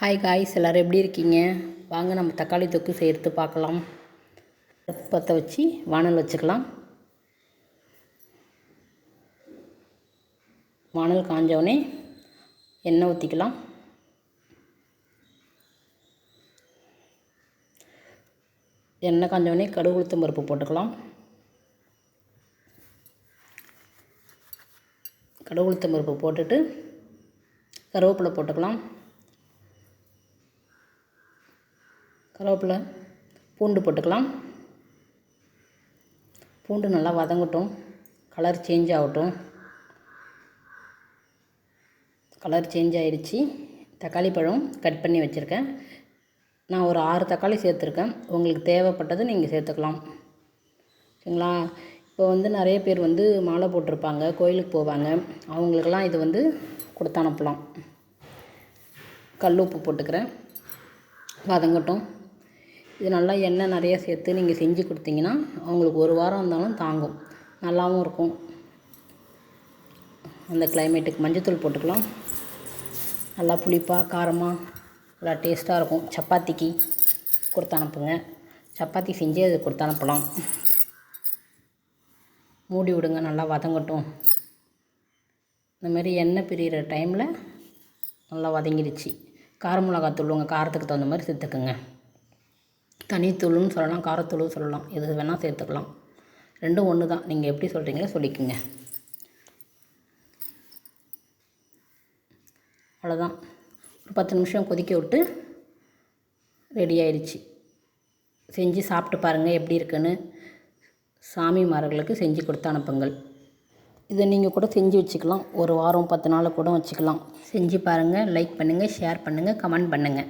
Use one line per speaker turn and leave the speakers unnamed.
Hi guys எல்லோரும் எப்படி இருக்கீங்க? வாங்க நம்ம தக்காளி தொக்கு செய்கிறது பார்க்கலாம். பற்ற வச்சு வானல் வச்சுக்கலாம். வானல் காஞ்சவுடனே எண்ணெய் ஊற்றிக்கலாம் எண்ணெய் காஞ்சவுடனே கடுகு உளுத்தம் பருப்பு போட்டுக்கலாம். கடுகு உளுத்தம் பருப்பு போட்டுட்டு கருவேப்பிலை போட்டுக்கலாம். கருவேப்பிலை பூண்டு போட்டுக்கலாம். பூண்டு நல்லா வதங்கட்டும். கலர் சேஞ்ச் ஆகட்டும். கலர் சேஞ்ச் ஆகிடுச்சி தக்காளி பழம் கட் பண்ணி வச்சுருக்கேன். நான் ஒரு ஆறு தக்காளி சேர்த்துருக்கேன். உங்களுக்கு தேவைப்பட்டது நீங்கள் சேர்த்துக்கலாம். சரிங்களா? இப்போ வந்து நிறைய பேர் வந்து மாலை போட்டிருப்பாங்க கோயிலுக்கு போவாங்க. அவங்களுக்கெல்லாம் இது வந்து கொடுத்து அனுப்பலாம். கல் உப்பு போட்டுக்கிறேன். வதங்கட்டும். இது நல்லா எண்ணெய் நிறைய சேர்த்து நீங்கள் செஞ்சு கொடுத்தீங்கன்னா அவங்களுக்கு ஒரு வாரம் இருந்தாலும் தாங்கும். நல்லாவும் இருக்கும். அந்த கிளைமேட்டுக்கு மஞ்சத்தூள் போட்டுக்கலாம். நல்லா புளிப்பாக காரமாக நல்லா டேஸ்ட்டாக இருக்கும். சப்பாத்திக்கு கொடுத்து அனுப்புங்க. சப்பாத்தி செஞ்சு அது கொடுத்து அனுப்பலாம். மூடி விடுங்க நல்லா வதங்கட்டும். இந்த மாதிரி எண்ணெய் பிரிகிற டைமில் நல்லா வதங்கிடுச்சு கார மிளகாத்தூள் உங்கள் காரத்துக்கு தகுந்த மாதிரி சேர்த்துக்குங்க. தனித்தூள்னு சொல்லலாம் காரத்தூளும் சொல்லலாம். எது வேணால் சேர்த்துக்கலாம். ரெண்டும் ஒன்று தான் நீங்கள் எப்படி சொல்கிறீங்களோ சொல்லிக்கோங்க. அவ்வளோதான் ஒரு பத்து நிமிஷம் கொதிக்க விட்டு ரெடி ஆயிடுச்சு. செஞ்சு சாப்பிட்டு பாருங்கள் எப்படி இருக்குன்னு. சாமிமார்களுக்கு செஞ்சு கொடுத்து அனுப்புங்கள். இதை நீங்கள் கூட செஞ்சு வச்சுக்கலாம். ஒரு வாரம் பத்து நாள் கூட வச்சுக்கலாம். செஞ்சு பாருங்கள் லைக் பண்ணுங்கள் ஷேர் பண்ணுங்கள் கமெண்ட் பண்ணுங்கள்